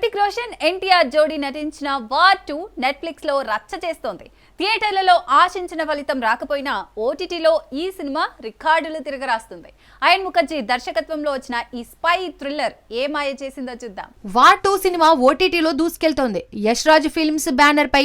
హృతిక్ రోషన్ ఎన్టీఆర్ జోడీ నటించిన war two నెట్ఫ్లిక్స్లో రచ్చ చేస్తోంది. థియేటర్లలో ఆశించిన ఫలితం రాకపోయినా ఓటీటీలో ఈ సినిమా రికార్డులు తిరగరాస్తుంది. అయన్ ముఖర్జీ దర్శకత్వంలో వచ్చిన ఈ స్పై థ్రిల్లర్ ఏ మాయ చేసిందో చూద్దాం. వార్ టూ సినిమా ఓటీటీలో దూసుకెళ్తోంది. యష్ రాజ్ ఫిల్మ్స్ బ్యానర్ పై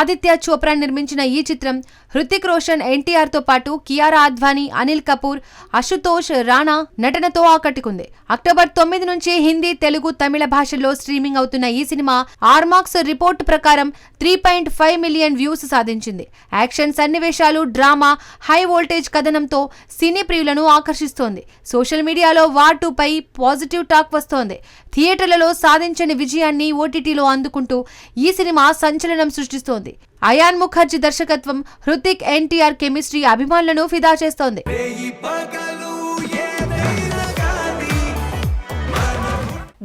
ఆదిత్య చోప్రా నిర్మించిన ఈ చిత్రం హృతిక్ రోషన్ ఎన్టీఆర్తో పాటు కియారా అద్వానీ అనిల్ కపూర్ అశుతోష్ రాణా నటనతో ఆకట్టుకుంది. అక్టోబర్ తొమ్మిది నుంచి హిందీ తెలుగు తమిళ భాషల్లో స్ట్రీమింగ్ అవుతున్న ఈ సినిమా ఆర్మాక్స్ రిపోర్ట్ ప్రకారం three point five million views సాధించింది. యాక్షన్ సన్నివేశాలు డ్రామా హై వోల్టేజ్ కథనంతో సినీ ప్రియులను ఆకర్షిస్తోంది. సోషల్ మీడియాలో వార్ పై పాజిటివ్ టాక్ వస్తోంది. థియేటర్లలో సాధించని విజయాన్ని ఓటీటీలో అందుకుంటూ ఈ సినిమా సంచలనం సృష్టిస్తోంది. అయాన్ ముఖర్జీ దర్శకత్వం హృతిక్ ఎన్టీఆర్ కెమిస్ట్రీ అభిమానులను ఫిదా చేస్తోంది.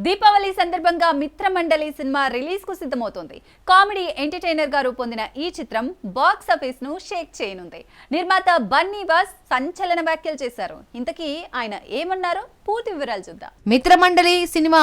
దీపావళి సందర్భంగా మిత్రమండలి సినిమా రిలీజ్కు సిద్ధమవుతోంది. కామెడీ ఎంటర్టైనర్గా రూపొందిన ఈ చిత్రం బాక్స్ ఆఫీస్ను షేక్ చేయనుంది. నిర్మాత బన్నీ వాస్ సంచలన వ్యాఖ్యలు చేశారు. ఇంతకీ ఆయన ఏమన్నారో పూర్తి వివరాలు చూద్దాం. మిత్రమండలి సినిమా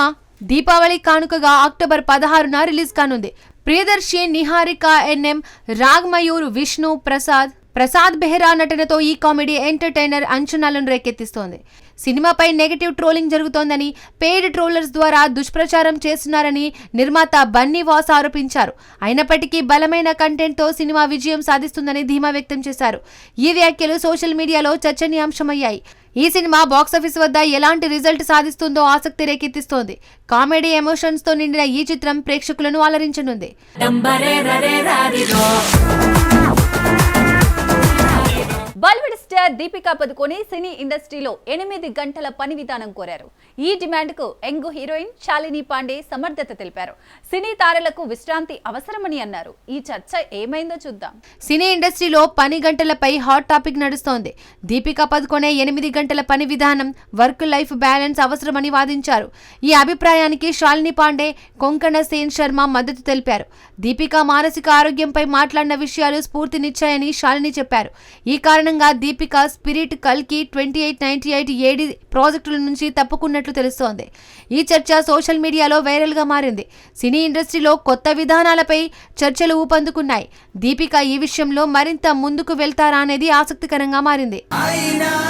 దీపావళి కానుకగా అక్టోబర్ పదహారున రిలీజ్ కానుంది. ప్రియదర్శి నిహారిక ఎన్ఎం రాగ్మయూర్ విష్ణు ప్రసాద్ ప్రసాద్ బెహ్రా నటనతో ఈ కామెడీ ఎంటర్టైనర్ అంచనాలను రేకెత్తిస్తోంది. సినిమాపై నెగటివ్ ట్రోలింగ్ జరుగుతోందని పెయిడ్ ట్రోలర్స్ ద్వారా దుష్ప్రచారం చేస్తున్నారని నిర్మాత బన్నీ వాస్ ఆరోపించారు. అయినప్పటికీ బలమైన కంటెంట్తో సినిమా విజయం సాధిస్తుందని ధీమా వ్యక్తం చేశారు. ఈ వ్యాఖ్యలు సోషల్ మీడియాలో చర్చనీయాంశమయ్యాయి. ఈ సినిమా బాక్సాఫీస్ వద్ద ఎలాంటి రిజల్ట్ సాధిస్తుందో ఆసక్తి రేకెత్తిస్తోంది. కామెడీ ఎమోషన్స్తో నిండిన ఈ చిత్రం ప్రేక్షకులను అలరించనుంది. దీపికా పదుకొని సినీ ఇండస్ట్రీలో ఎనిమిది గంటల పని విధానం కోరారు. ఈ డిమాండ్కు యంగ్ హీరోయిన్ శాలిని పాండే సమర్థత తెలిపారు. సినీ తారలకు విశ్రాంతి అవసరమని అన్నారు. ఈ చర్చ ఏమైందో చూద్దాం. సినీ ఇండస్ట్రీలో పని గంటలపై హాట్ టాపిక్ నడుస్తోంది. దీపికా పదుకొనే ఎనిమిది గంటల పని విధానం వర్క్ లైఫ్ బ్యాలెన్స్ అవసరమని వాదించారు. ఈ అభిప్రాయానికి శాలిని పాండే కొంకణ సేన్ శర్మ మద్దతు తెలిపారు. దీపికా మానసిక ఆరోగ్యంపై మాట్లాడిన విషయాలు స్ఫూర్తినిచ్చాయని శాలిని చెప్పారు. ఈ కారణంగా దీపిక స్పిరిట్ కల్కి twenty eight ninety eight AD ప్రాజెక్టుల నుంచి తప్పుకున్నట్లు తెలుస్తోంది. ఈ చర్చ సోషల్ మీడియాలో వైరల్గా మారింది. సినీ ఇండస్ట్రీలో కొత్త విధానాలపై చర్చలు ఊపందుకున్నాయి. దీపిక ఈ విషయంలో మరింత ముందుకు వెళ్తారా అనేది ఆసక్తికరంగా మారింది. అయినా